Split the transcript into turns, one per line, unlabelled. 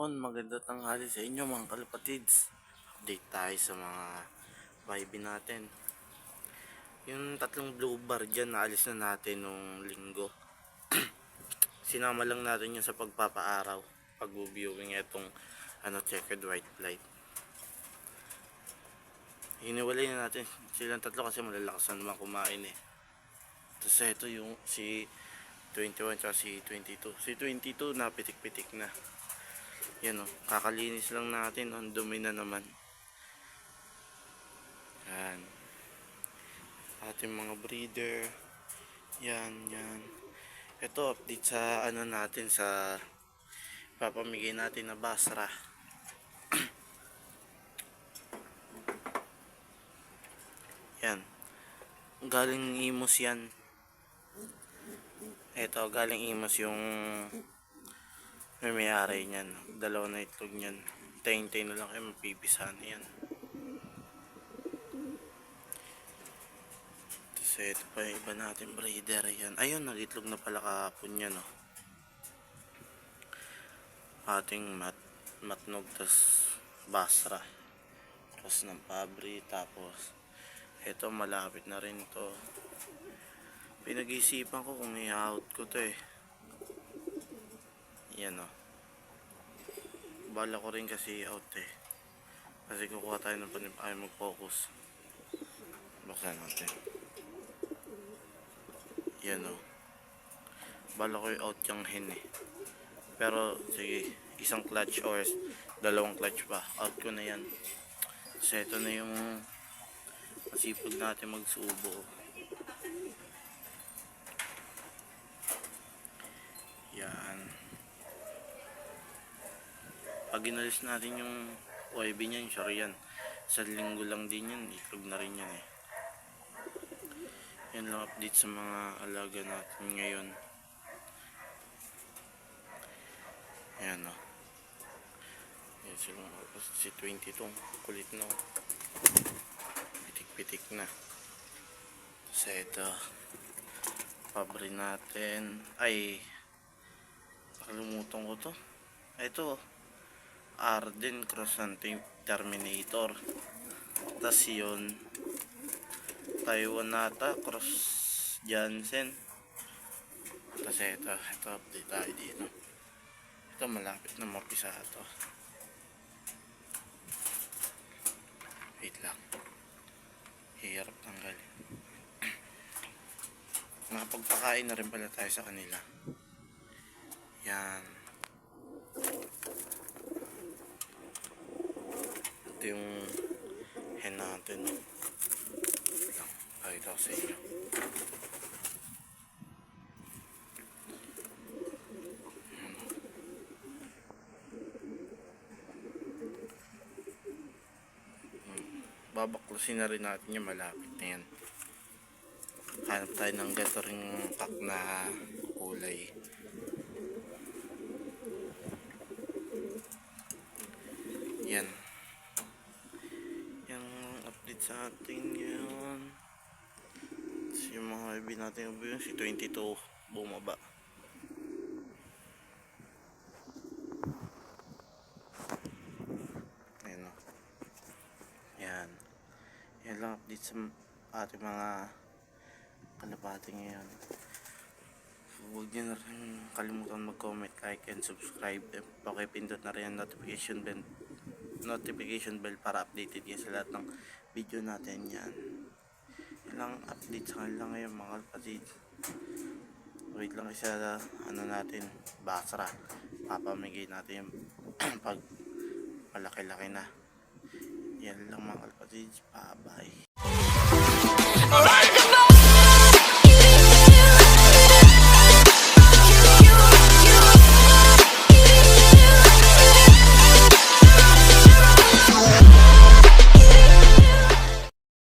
Yun, maganda tanghali sa inyo mga kalapatids. Update tayo sa mga vibe natin. Yung tatlong blue bar dyan, naalis na natin nung linggo. Sinama lang natin yun sa pagpapaaraw. Pag-viewing itong ano, checkered white light. Hiniwalay na natin silang tatlo kasi malalakas na naman kumain eh. Tapos ito yung si 21 tsaka si 22. Si 22 napitik-pitik na. Yan o, kakalinis lang natin. Ang dumi na naman. Yan. Ating mga breeder. Yan, yan. Ito, update sa ano natin sa papamigay natin na basra. yan. Galing imos yan. Ito, galing imos yung may may-ari niyan. Dalawa na itlog niyan. Tayin-tayin na lang kayo mapipisahan yan. Tapos ito pa yung iba natin breeder yan. Ayun, nag-itlog na pala kahapon yan, oh. Ating mat matnog, tas basra. Tapos ng pabri, tapos ito malapit na rin to. Pinag-isipan ko kung i-out ko to eh. Yan o. Bala ko rin kasi out eh. Kasi kukuha tayo ng panip ay mag-focus. Buksan natin. Yan o. Bala ko yung out yung hen eh. Pero sige, isang clutch or dalawang clutch pa. Out ko na yan. So ito na yung masipag natin magsubo. Yan. Pag inalis natin yung YB niyan, sure yan. Sa linggo lang din yan, itlog na rin yan eh. Yan lang update sa mga alaga natin ngayon. Yan o. Yan sila mga si 22, kulit na. oh. Pitik-pitik na. Sa ito, pabri natin, ay, nakalimutan ko to. Ito, Arden Cross Hunting Terminator. Tapos yun, Taiwan nata Cross Jansen. Tapos ito, ito update tayo dito. Ito malapit na mapisa to. Wait lang. Hirap tanggalin. Nakapagpakain na rin pala tayo sa kanila. Yan. Yung hen natin. Lang. Pakita ko sa inyo. babaklasin na rin natin yung malapit na yan hanap tayo ng gato ring kak na kulay yan yung update sa atin yun Tapos yung mga ibig natin yung si 22 bumaba Ayan o. Yan. Yan lang update sa ating mga kalapati ngayon. Huwag nyo na rin kalimutan mag-comment, like, and subscribe. And pakipindot na rin ang notification bell, notification bell para updated kayo sa lahat ng video natin yan. Yan lang update sa kanila ngayon mga kalapatid. Wait lang isa ano natin, basra. Papamigay natin yung pag malaki-laki na. Yan lang mga kalapatids. Bye-bye.